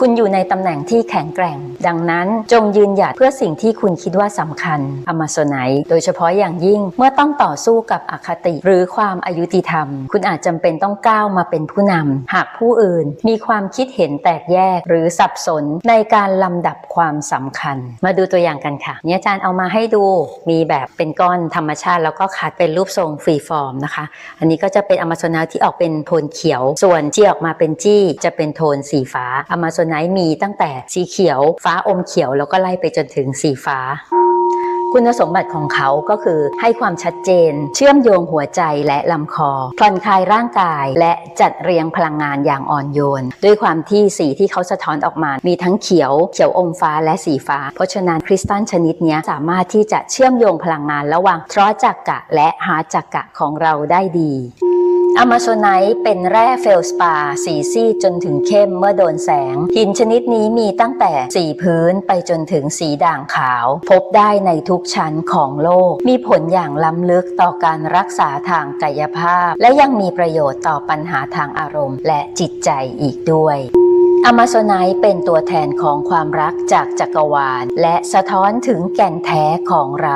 คุณอยู่ในตำแหน่งที่แข็งแกร่ง ดังนั้นจงยืนหยัดเพื่อสิ่งที่คุณคิดว่าสำคัญอมาโซไนโดยเฉพาะอย่างยิ่งเมื่อต้องต่อสู้กับอคติ หรือความอายุติธรรม คุณอาจจำเป็นต้องก้าวมาเป็นผู้นำหากผู้อื่น มีความคิดเห็นแตกแยก หรือสับสนในการลำดับความสำคัญ มาดูตัวอย่างกันค่ะเนี่ยอาจารย์เอามาให้ดูมีแบบเป็นก้อนธรรมชาติ แล้วก็คัดเป็นรูปทรงฟรีฟอร์มนะคะ อันนี้ก็จะเป็นอ m มาโซไนท์ที่ออกเป็นโทนเขียว ส่วนที่ออกมาเป็นจี้จะเป็นโทนสีฟ้าอ m มาโซไนท์มีตั้งแต่สีเขียว ฟ้าอมเขียวแล้วก็ไล่ไปจนถึงสีฟ้าคุณสมบัติของเขาก็คือให้ความชัดเจน เชื่อมโยงหัวใจและลำคอผ่อนคลายร่างกายและจัดเรียงพลังงานอย่างอ่อนโยน ด้วยความที่สีที่เขาสะท้อนออกมา มีทั้งเขียว เขียวอมฟ้าและสีฟ้า เพราะฉะนั้นคริสตัลชนิดนี้สามารถที่จะเชื่อมโยงพลังงานระหว่างทรอจักกะและฮาจักกะของเราได้ดี อะมาโซไนท์เป็นแร่เฟลสปา สีซีดจนถึงเข้มเมื่อโดนแสง หินชนิดนี้มีตั้งแต่สีพื้นไปจนถึงสีด่างขาว พบได้ในทุกชั้นของโลก มีผลอย่างล้ำลึกต่อการรักษาทางกายภาพ และยังมีประโยชน์ต่อปัญหาทางอารมณ์ และจิตใจอีกด้วยอมาโซไนเป็นตัวแทนของความรักจากจักรวาล และสะท้อนถึงแก่นแท้ของเรา